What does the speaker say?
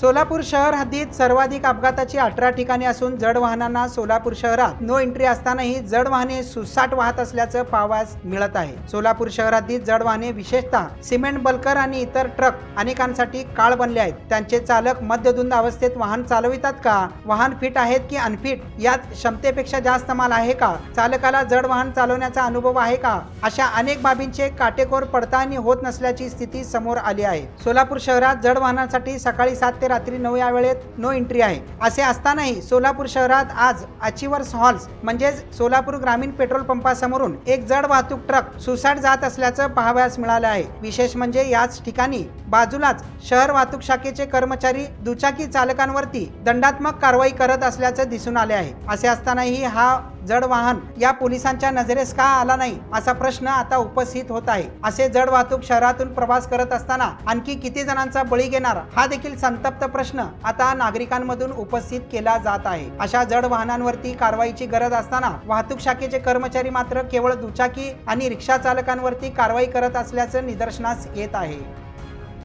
सोलापूर शहर हद्दीत सर्वाधिक अपघाताची अठरा ठिकाणी असून जड वाहनांना सोलापूर शहरात नो एंट्री असतानाही जड वाहने सुसाट वाहत असल्याचं पाहावयास मिळत आहे. सोलापूर शहरातील जड वाहने विशेषतः सिमेंट बल्कर आणि इतर ट्रक अनेकांसाठी काळ बनले आहेत. त्यांचे चालक मद्यधुंद अवस्थेत वाहन चालवितात का? वाहन फिट आहेत की अनफिट यात क्षमतेपेक्षा जास्त माल आहे का? चालकाला जड वाहन चालवण्याचा अनुभव आहे का? अशा अनेक बाबींचे काटेकोर पडताळणी होत नसल्याची स्थिती समोर आली आहे. सोलापूर शहरात जड वाहनांसाठी सकाळी सात ते रात्री नऊ या वेळेत नो एंट्री आहे. असे असतानाही सोलापूर शहरात आज अचिवर्स हॉल्स म्हणजेच सोलापूर ग्रामीण पेट्रोल पंपासमोरून एक जड वाहतूक ट्रक सुसाट जात असल्याचं पाहावयास मिळालं आहे. विशेष म्हणजे याच ठिकाणी बाजूलाच शहर वाहतूक शाखेचे कर्मचारी दुचाकी चालकांवरती दंडात्मक कारवाई करत असल्याचं दिसून आले आहे. असे असतानाही हा जड वाहन या पोलिसांच्या नजरेस का आला नाही असा प्रश्न आता उपस्थित होत आहे. असे जड वाहतूक शहरातून प्रवास करत असताना आणखी किती जणांचा बळी घेणार हा देखील संतप्त प्रश्न आता नागरिकांमधून उपस्थित केला जात आहे. अशा जड वाहनांवरती कारवाईची गरज असताना वाहतूक शाखेचे कर्मचारी मात्र केवळ दुचाकी आणि रिक्षा चालकांवरती कारवाई करत असल्याचं निदर्शनास येत आहे.